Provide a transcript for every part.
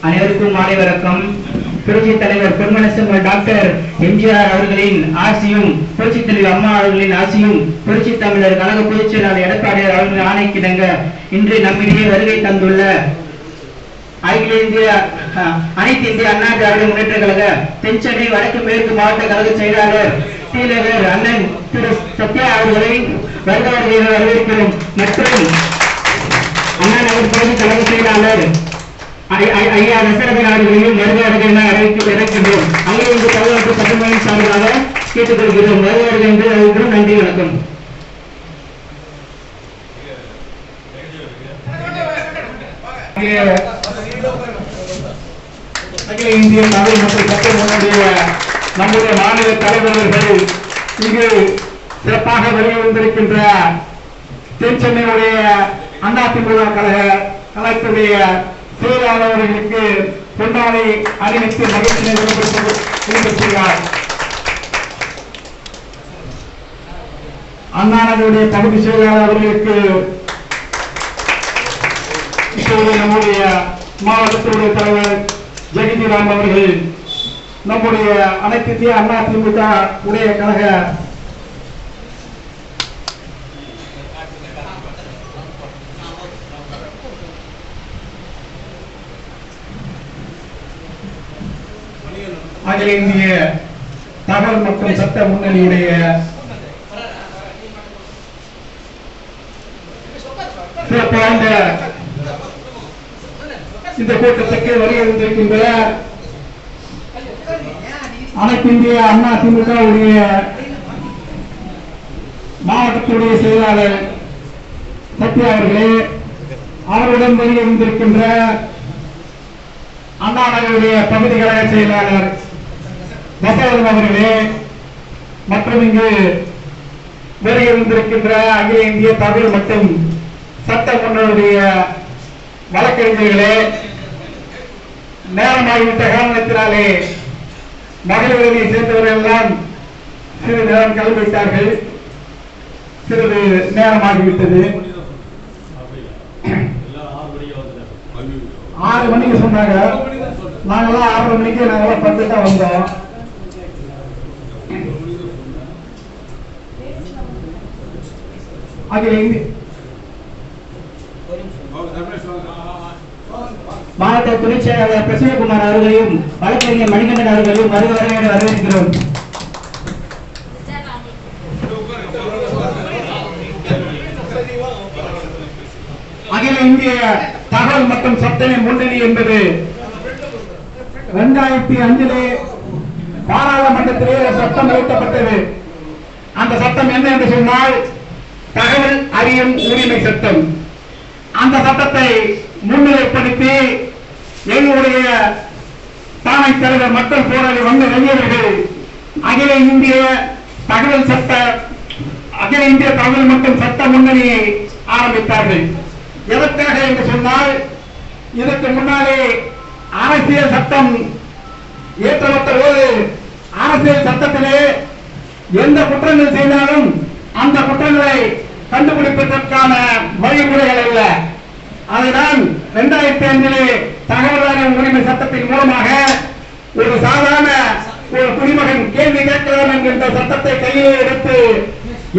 அனைவருக்கும் மாலை வணக்கம். புரட்சி தலைவர் பொன்மனசெம்மல் டாக்டர் எம்ஜிஆர் அவர்களின் ஆசியும் புரட்சி தலைவர் அம்மா அவர்களின் ஆசியும் புரட்சி தமிழர் கழக பொதுச் செயலாளர் எடப்பாடியார் அவர்களின் ஆணைக்கிடங்க இன்று நம்மிடையே வருகை தந்துள்ள அகில இந்திய. அனைத்து இந்திய அண்ணா திராவிட முன்னேற்ற கழக தென்சென்னை வடக்கு மேற்கு மாவட்ட கழக செயலாளர் தீலகர் அண்ணன் திரு. சத்யா அவர்களை வருக வருகை வரவேற்கிறோம் மற்றும் அண்ணா நகர் பகுதி கழக செயலாளர் ஐயா தசரதன் அவர்களையும் வருக வருக என அறிவிக்க இருக்கின்றோம் அங்கே இருந்து தமிழ்நாட்டு சட்டமன்ற சார்பாக கேட்டுக்கொள்கிறோம். வருக வருக என்று அறிவிக்கிறோம் நன்றி வணக்கம். இங்கே அகில இந்திய தமிழ் மக்கள் சட்டமன்றுடைய நம்முடைய மாநில தலைவர்கள் இங்கு சிறப்பாக வெளிவந்திருக்கின்ற தென் சென்னையுடைய அதிமுக கழக கழகத்துடைய செயலாளர்களுக்கு பொன்னாடை அறிவித்து மகிழ்ச்சியை வெளிப்படுத்துகிறார் அண்ணாநகருடைய பகுதி செயலாளர் அவர்களுக்கு இப்போது நம்முடைய மாவட்டத்தினுடைய தலைவர் ஜெகதி ராம் அவர்கள் நம்முடைய அனைத்து இந்திய அண்ணா திமுக உடைய கழக அகில இந்திய தகவல் மற்றும் சட்ட முன்னணியுடைய சிறப்பு இந்த கூட்டத்துக்கு வருகை வந்திருக்கின்ற அண்ணா திமுக உடைய மாவட்டத்துடைய செயலாளர் சத்யா அவர்களே அவருடன் வருகை வந்திருக்கின்ற அண்ணா நகருடைய பகுதி கழக செயலாளர் தசரதன் அவர்களே மற்றும் இங்கு வருகை வந்திருக்கின்ற அகில இந்திய தமிழ் மற்றும் சட்ட வழக்கறிஞர்களே நேரமாகிவிட்ட காரணத்தினாலே மகளிரணி சேர்ந்தவர்கள்லாம் எல்லாம் நேரம் கிளம்பிவிட்டார்கள் சிறிது நேரமாகிவிட்டது ஆறு மணிக்கு சொன்னாங்க. நாங்களாம் ஆறு மணிக்கு நாங்களாம் பத்து தான் வந்தோம். அகில இந்திய மாவட்ட துணை செயலாளர் பிரசவகுமார் அவர்களையும் வழக்கறிஞர் மணிகண்டன் அவர்களையும் வருக என வரவேற்கிறோம். அகில இந்திய தகவல் மற்றும் சட்டமே முன்னணி என்பது இரண்டாயிரத்தி அஞ்சிலே பாராளுமன்றத்திலே சட்டம் இயற்றப்பட்டது அந்த சட்டம் என்ன என்று சொன்னால் தகவல் அறியும் உரிமை சட்டம். அந்த சட்டத்தை முன்னிலைப்படுத்தி எங்களுடைய தானை தலைவர் மக்கள் போராளி வந்த இளைஞர்கள் அகில இந்திய தகவல் சட்ட அகில இந்திய தகவல் மற்றும் சட்ட முன்னணியை ஆரம்பித்தார்கள். எதற்காக என்று சொன்னால் இதற்கு முன்னாலே அரசியல் சட்டம் இயற்றப்பட்ட போது அரசியல் சட்டத்திலே எந்த குற்றங்கள் செய்தாலும் அந்த குற்றங்களை கண்டுபிடிப்பதற்கான வழிமுறைகள் அல்ல. அதுதான் இரண்டாயிரத்தி ஐந்திலே தகவல் உரிமை சட்டத்தின் மூலமாக ஒரு சாதாரண ஒரு குடிமகன் கேள்வி கேட்கலாம் என்கின்ற சட்டத்தை கையிலே எடுத்து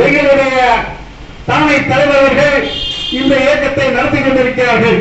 எங்களுடைய தலைமை தலைவர்கள் இந்த இயக்கத்தை நடத்தி கொண்டிருக்கிறார்கள்.